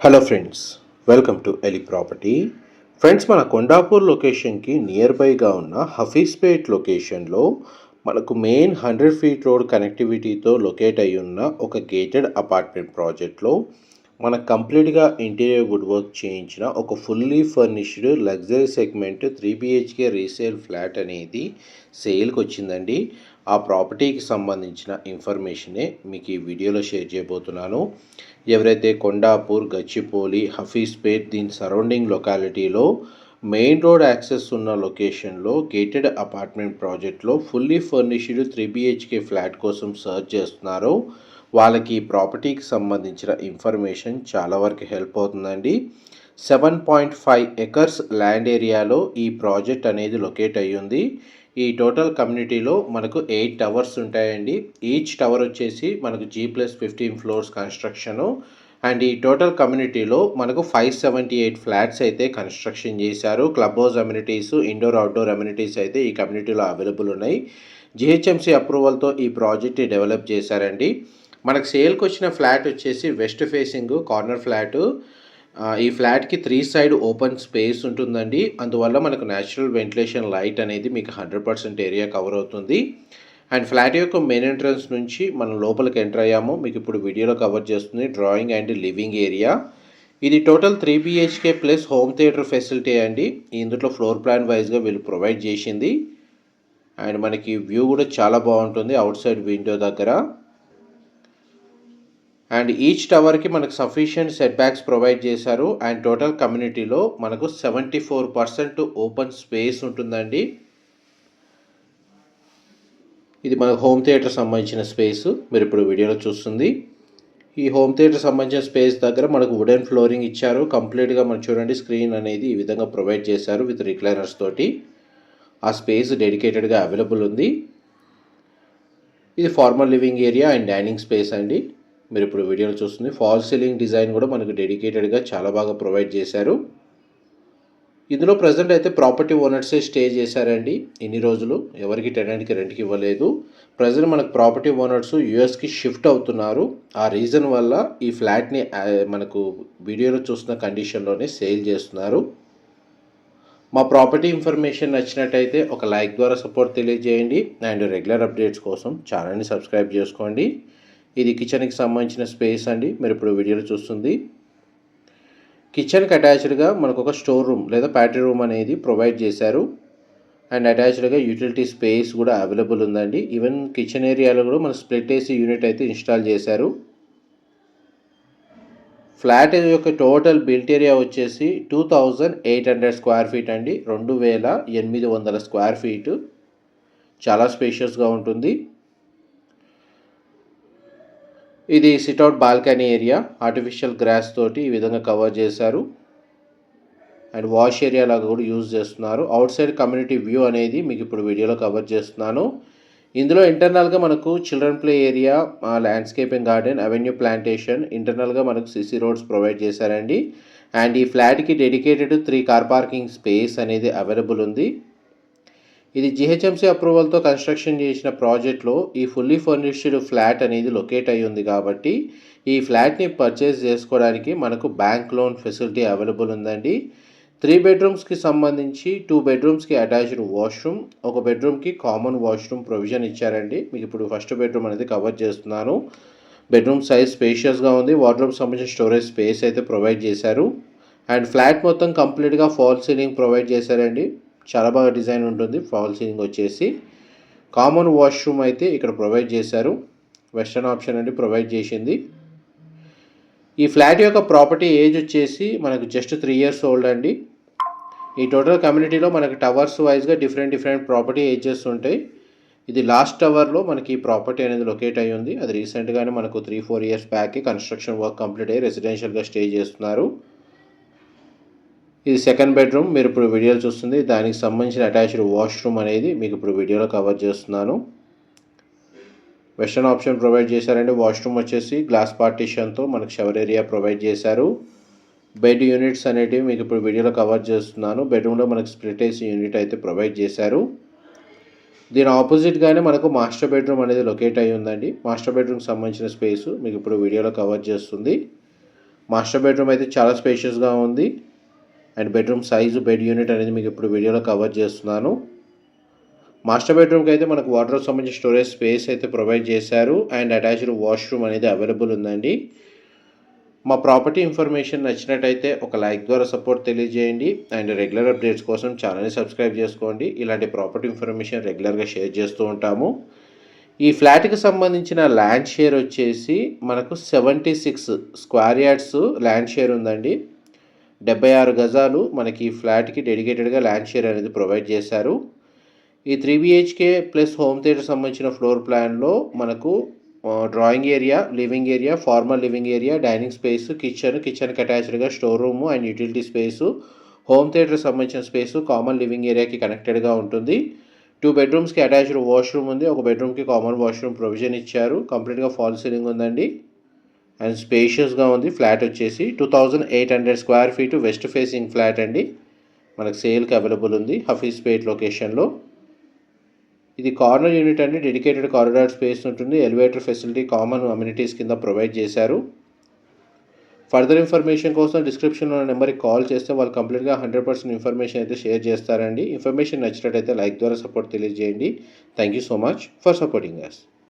Hello friends welcome to Eli property friends మన కొండాపూర్ లొకేషన్కి near బైగా ఉన్న హఫీస్పేట్ లొకేషన్లో మనకు మెయిన్ హండ్రెడ్ ఫీట్ రోడ్ కనెక్టివిటీతో లొకేట్ అయి ఉన్న ఒక గేటెడ్ అపార్ట్మెంట్ ప్రాజెక్ట్లో మన కంప్లీట్గా ఇంటీరియర్ వుడ్ వర్క్ చేయించిన ఒక fully furnished luxury segment three BHK resale flat అనేది సేల్కి వచ్చిందండి. ఆ ప్రాపర్టీకి సంబంధించిన ఇన్ఫర్మేషనే మీకు ఈ వీడియోలో షేర్ చేయబోతున్నాను. ఎవరైతే కొండాపూర్ గచ్చిపోలి హఫీస్పేట్ దీని సరౌండింగ్ లొకాలిటీలో మెయిన్ రోడ్ యాక్సెస్ ఉన్న లొకేషన్లో గేటెడ్ అపార్ట్మెంట్ ప్రాజెక్ట్లో fully furnished three BHK flat కోసం సర్చ్ చేస్తున్నారో. వాళ్ళకి ఈ ప్రాపర్టీకి సంబంధించిన ఇన్ఫర్మేషన్ చాలా వరకు హెల్ప్ అవుతుందండి. Seven point five acres land ఏరియాలో ఈ ప్రాజెక్ట్ అనేది లొకేట్ అయ్యింది. ఈ టోటల్ కమ్యూనిటీలో మనకు ఎయిట్ టవర్స్ ఉంటాయండి. ఈచ్ టవర్ వచ్చేసి మనకు G plus fifteen floors construction and ఈ టోటల్ కమ్యూనిటీలో మనకు ఫైవ్ సెవెంటీ ఎయిట్ ఫ్లాట్స్ అయితే కన్స్ట్రక్షన్ చేశారు. Club house amenities indoor outdoor amenities అయితే ఈ కమ్యూనిటీలో అవైలబుల్ ఉన్నాయి. జిహెచ్ఎంసీ అప్రూవల్తో ఈ ప్రాజెక్ట్ డెవలప్ చేశారండి. మనకు సేల్కి వచ్చిన ఫ్లాట్ వచ్చేసి వెస్ట్ ఫేసింగ్ కార్నర్ ఫ్లాటు ఈ ఫ్లాట్కి త్రీ సైడ్ ఓపెన్ స్పేస్ ఉంటుందండి. అందువల్ల మనకు న్యాచురల్ వెంటిలేషన్ లైట్ అనేది మీకు హండ్రెడ్ పర్సెంట్ ఏరియా కవర్ అవుతుంది. అండ్ ఫ్లాట్ యొక్క మెయిన్ ఎంట్రన్స్ నుంచి మనం లోపలికి ఎంటర్ అయ్యాము. మీకు ఇప్పుడు వీడియోలో కవర్ చేస్తుంది డ్రాయింగ్ అండ్ లివింగ్ ఏరియా. ఇది total three BHK plus home theatre facility అండి. ఇందులో ఫ్లోర్ ప్లాన్ వైజ్గా వీళ్ళు ప్రొవైడ్ చేసింది. అండ్ మనకి వ్యూ కూడా చాలా బాగుంటుంది. అవుట్ సైడ్ విండో దగ్గర. అండ్ ఈచ్ టవర్కి మనకు సఫిషియంట్ సెట్ బ్యాక్స్ ప్రొవైడ్ చేశారు అండ్ టోటల్ కమ్యూనిటీలో మనకు seventy four percent open space ఉంటుందండి. ఇది మనకు హోమ్ థియేటర్ సంబంధించిన స్పేస్ మీరు ఇప్పుడు వీడియోలో చూస్తుంది. ఈ హోమ్ థియేటర్ సంబంధించిన స్పేస్ దగ్గర మనకు వుడెన్ ఫ్లోరింగ్ ఇచ్చారు. కంప్లీట్గా మనం చూడండి స్క్రీన్ అనేది ఈ విధంగా ప్రొవైడ్ చేశారు విత్ రిక్లైనర్స్ తోటి. ఆ స్పేస్ డెడికేటెడ్గా అవైలబుల్ ఉంది. ఇది formal living area and dining space అండి. మీరు ఇప్పుడు వీడియోలో చూస్తుంది. ఫాల్ సీలింగ్ డిజైన్ కూడా మనకు డెడికేటెడ్గా చాలా బాగా ప్రొవైడ్ చేశారు. ఇందులో ప్రజెంట్ అయితే ప్రాపర్టీ ఓనర్సే స్టే చేశారండి. ఇన్ని రోజులు ఎవరికి టెనెంట్కి రెంట్కి ఇవ్వలేదు. ప్రజెంట్ మనకు ప్రాపర్టీ ఓనర్స్ యూఎస్కి షిఫ్ట్ అవుతున్నారు. ఆ రీజన్ వల్ల ఈ ఫ్లాట్ని మనకు వీడియోలో చూస్తున్న కండిషన్లోనే సేల్ చేస్తున్నారు. మా ప్రాపర్టీ ఇన్ఫర్మేషన్ నచ్చినట్టయితే ఒక లైక్ ద్వారా సపోర్ట్ తెలియజేయండి. అండ్ రెగ్యులర్ అప్డేట్స్ కోసం ఛానల్ని సబ్స్క్రైబ్ చేసుకోండి. ఇది కిచెన్కి సంబంధించిన స్పేస్ అండి. మీరు ఇప్పుడు వీడియోలో చూస్తుంది. కిచెన్కి అటాచ్డ్గా మనకు ఒక స్టోర్ రూమ్ లేదా ప్యాటరీ రూమ్ అనేది ప్రొవైడ్ చేశారు. అండ్ అటాచ్డ్గా యూటిలిటీ స్పేస్ కూడా అవైలబుల్ ఉందండి. ఈవెన్ కిచెన్ ఏరియాలో కూడా మన స్ప్లిట్ ఏసీ యూనిట్ అయితే ఇన్స్టాల్ చేశారు. ఫ్లాట్ యొక్క టోటల్ బిల్ట్ ఏరియా వచ్చేసి two thousand eight hundred square feet అండి. రెండు వేల ఎనిమిది వందల స్క్వేర్ ఫీట్. చాలా స్పేషియస్గా ఉంటుంది. ఇది sit out balcony area. Artificial grass తోటి ఈ విధంగా కవర్ చేశారు. అండ్ వాష్ ఏరియా లాగా కూడా యూజ్ చేస్తున్నారు. అవుట్ సైడ్ కమ్యూనిటీ వ్యూ అనేది మీకు ఇప్పుడు వీడియోలో కవర్ చేస్తున్నాను. ఇందులో ఇంటర్నల్గా మనకు children play area landscaping garden avenue plantation ఇంటర్నల్గా మనకు సిసి రోడ్స్ ప్రొవైడ్ చేశారండి. అండ్ ఈ ఫ్లాట్కి dedicated three car parking space అనేది అవైలబుల్ ఉంది. ఇది జిహెచ్ఎంసీ అప్రూవల్తో కన్స్ట్రక్షన్ చేసిన ప్రాజెక్ట్లో ఈ ఫుల్లీ ఫర్నిష్డ్ ఫ్లాట్ అనేది లొకేట్ అయి ఉంది కాబట్టి ఈ ఫ్లాట్ని పర్చేస్ చేసుకోవడానికి మనకు బ్యాంక్ లోన్ ఫెసిలిటీ అవైలబుల్ ఉందండి. త్రీ బెడ్రూమ్స్కి సంబంధించి టూ బెడ్రూమ్స్కి అటాచ్డ్ వాష్రూమ్ ఒక బెడ్రూమ్కి కామన్ వాష్రూమ్ ప్రొవిజన్ ఇచ్చారండి. మీకు ఇప్పుడు ఫస్ట్ బెడ్రూమ్ అనేది కవర్ చేస్తున్నాను. బెడ్రూమ్ సైజ్ స్పేషియస్గా ఉంది. వార్డ్రూమ్ సంబంధించిన స్టోరేజ్ స్పేస్ అయితే ప్రొవైడ్ చేశారు. అండ్ ఫ్లాట్ మొత్తం కంప్లీట్గా ఫాల్ సీలింగ్ ప్రొవైడ్ చేశారండి. చాలా బాగా డిజైన్ ఉంటుంది. ఫాల్ సీలింగ్ వచ్చేసి కామన్ వాష్రూమ్ అయితే ఇక్కడ ప్రొవైడ్ చేశారు. వెస్టర్న్ ఆప్షన్ అండి ప్రొవైడ్ చేసింది. ఈ ఫ్లాట్ యొక్క ప్రాపర్టీ ఏజ్ వచ్చేసి మనకు జస్ట్ త్రీ ఇయర్స్ ఓల్డ్ అండి. ఈ టోటల్ కమ్యూనిటీలో మనకి టవర్స్ వైజ్గా డిఫరెంట్ డిఫరెంట్ ప్రాపర్టీ ఏజెస్ ఉంటాయి. ఇది లాస్ట్ టవర్లో మనకి ఈ ప్రాపర్టీ అనేది లొకేట్ అయ్యి ఉంది. అది రీసెంట్గానే మనకు three four years back construction work complete అయ్యి రెసిడెన్షియల్గా స్టే చేస్తున్నారు. ఇది సెకండ్ బెడ్రూమ్ మీరు ఇప్పుడు వీడియోలో చూస్తుంది. దానికి సంబంధించిన అటాచ్డ్ వాష్రూమ్ అనేది మీకు ఇప్పుడు వీడియోలో కవర్ చేస్తున్నాను. వెస్టర్న్ ఆప్షన్ ప్రొవైడ్ చేశారండి. వాష్రూమ్ వచ్చేసి గ్లాస్ పార్టీషన్తో మనకు షవర్ ఏరియా ప్రొవైడ్ చేశారు. బెడ్ యూనిట్స్ అనేటివి మీకు ఇప్పుడు వీడియోలో కవర్ చేస్తున్నాను. బెడ్రూమ్లో మనకు స్ప్లిట్ ఏసీ యూనిట్ అయితే ప్రొవైడ్ చేశారు. దీని ఆపోజిట్గానే మనకు మాస్టర్ బెడ్రూమ్ అనేది లొకేట్ అయి ఉందండి. మాస్టర్ బెడ్రూమ్కి సంబంధించిన స్పేస్ మీకు ఇప్పుడు వీడియోలో కవర్ చేస్తుంది. మాస్టర్ బెడ్రూమ్ అయితే చాలా స్పేషియస్గా ఉంది. And bedroom size bed unit అనేది మీకు ఇప్పుడు వీడియోలో కవర్ చేస్తున్నాను. మాస్టర్ బెడ్రూమ్కి అయితే మనకు వాటర్ సంబంధించిన స్టోరేజ్ స్పేస్ అయితే ప్రొవైడ్ చేశారు. అండ్ అటాచ్డ్ వాష్రూమ్ అనేది అవైలబుల్ ఉందండి. మా ప్రాపర్టీ ఇన్ఫర్మేషన్ నచ్చినట్టయితే ఒక లైక్ ద్వారా సపోర్ట్ తెలియజేయండి. అండ్ రెగ్యులర్ అప్డేట్స్ కోసం ఛానల్ని సబ్స్క్రైబ్ చేసుకోండి. ఇలాంటి ప్రాపర్టీ ఇన్ఫర్మేషన్ రెగ్యులర్గా షేర్ చేస్తూ ఉంటాము. ఈ ఫ్లాట్కి సంబంధించిన ల్యాండ్ షేర్ వచ్చేసి మనకు seventy six square yards land share ఉందండి. డెబ్బై ఆరు గజాలు మనకి ఫ్లాట్కి డెడికేటెడ్గా ల్యాండ్ షేర్ అనేది ప్రొవైడ్ చేశారు. ఈ three BHK plus home theatre సంబంధించిన ఫ్లోర్ ప్లాన్లో మనకు drawing area living area formal living area dining space kitchen కిచెన్కి అటాచ్డ్గా store room and utility space home theatre సంబంధించిన స్పేసు కామన్ లివింగ్ ఏరియాకి కనెక్టెడ్గా ఉంటుంది. టూ బెడ్రూమ్స్కి అటాచ్డ్ వాష్రూమ్ ఉంది. ఒక బెడ్రూమ్కి కామన్ వాష్రూమ్ ప్రొవిజన్ ఇచ్చారు. కంప్లీట్గా ఫాల్ సీలింగ్ ఉందండి. అండ్ స్పేషియస్గా ఉంది. ఫ్లాట్ వచ్చేసి two thousand eight hundred square feet west facing flat అండి. మనకు సేల్కి అవైలబుల్ ఉంది హఫీస్పేట్ లొకేషన్లో. ఇది కార్నర్ యూనిట్ అండి. డెడికేటెడ్ కారిడార్ స్పేస్ ఉంటుంది. ఎలివేటర్ ఫెసిలిటీ కామన్ అమ్యూనిటీస్ కింద ప్రొవైడ్ చేశారు. ఫర్దర్ ఇన్ఫర్మేషన్ కోసం డిస్క్రిప్షన్లో ఉన్న నెంబర్కి కాల్ చేస్తే వాళ్ళు కంప్లీట్గా హండ్రెడ్ పర్సెంట్ ఇన్ఫర్మేషన్ అయితే షేర్ చేస్తారండి. ఇన్ఫర్మేషన్ నచ్చినట్టయితే లైక్ ద్వారా సపోర్ట్ తెలియజేయండి. Thank you so much for supporting us